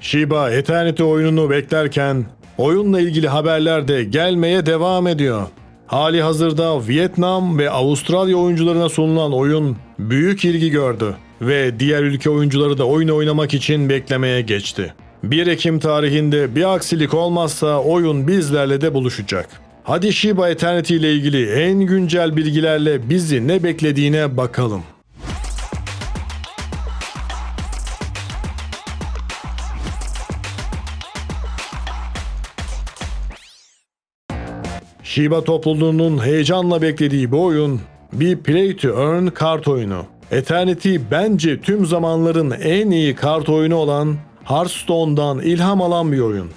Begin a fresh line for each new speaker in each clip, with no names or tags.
Shiba Eternity oyununu beklerken oyunla ilgili haberler de gelmeye devam ediyor. Hali hazırda Vietnam ve Avustralya oyuncularına sunulan oyun büyük ilgi gördü ve diğer ülke oyuncuları da oyun oynamak için beklemeye geçti. 1 Ekim tarihinde bir aksilik olmazsa oyun bizlerle de buluşacak. Hadi Shiba Eternity ile ilgili en güncel bilgilerle bizi ne beklediğine bakalım. Shiba topluluğunun heyecanla beklediği bu oyun bir play to earn kart oyunu. Eternity bence tüm zamanların en iyi kart oyunu olan Hearthstone'dan ilham alan bir oyun.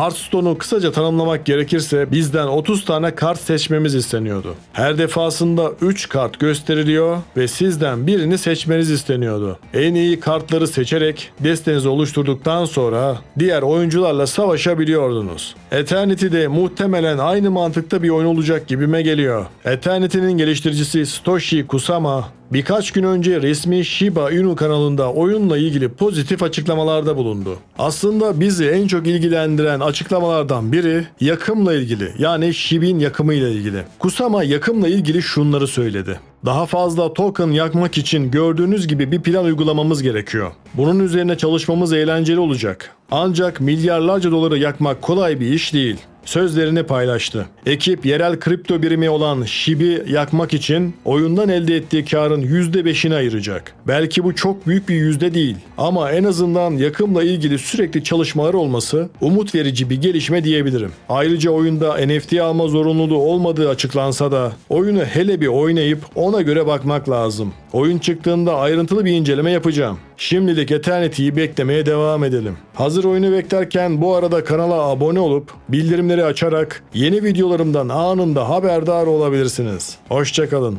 Hearthstone'u kısaca tanımlamak gerekirse bizden 30 tane kart seçmemiz isteniyordu. Her defasında 3 kart gösteriliyor ve sizden birini seçmeniz isteniyordu. En iyi kartları seçerek destenizi oluşturduktan sonra diğer oyuncularla savaşabiliyordunuz. Eternity'de muhtemelen aynı mantıkta bir oyun olacak gibime geliyor. Eternity'nin geliştiricisi Satoshi Kusama birkaç gün önce resmi Shiba Inu kanalında oyunla ilgili pozitif açıklamalarda bulundu. Aslında bizi en çok ilgilendiren açıklamalardan biri yakımla ilgili yani Shib'in yakımı ile ilgili. Kusama yakımla ilgili şunları söyledi. Daha fazla token yakmak için gördüğünüz gibi bir plan uygulamamız gerekiyor. Bunun üzerine çalışmamız eğlenceli olacak. Ancak milyarlarca doları yakmak kolay bir iş değil sözlerini paylaştı. Ekip yerel kripto birimi olan SHIB'i yakmak için oyundan elde ettiği karın %5'ini ayıracak. Belki bu çok büyük bir yüzde değil ama en azından yakımla ilgili sürekli çalışmalar olması umut verici bir gelişme diyebilirim. Ayrıca oyunda NFT alma zorunluluğu olmadığı açıklansa da oyunu hele bir oynayıp ona göre bakmak lazım. Oyun çıktığında ayrıntılı bir inceleme yapacağım. Şimdilik Eternity'yi beklemeye devam edelim. Hazır oyunu beklerken bu arada kanala abone olup bildirimleri açarak yeni videolarımdan anında haberdar olabilirsiniz. Hoşçakalın.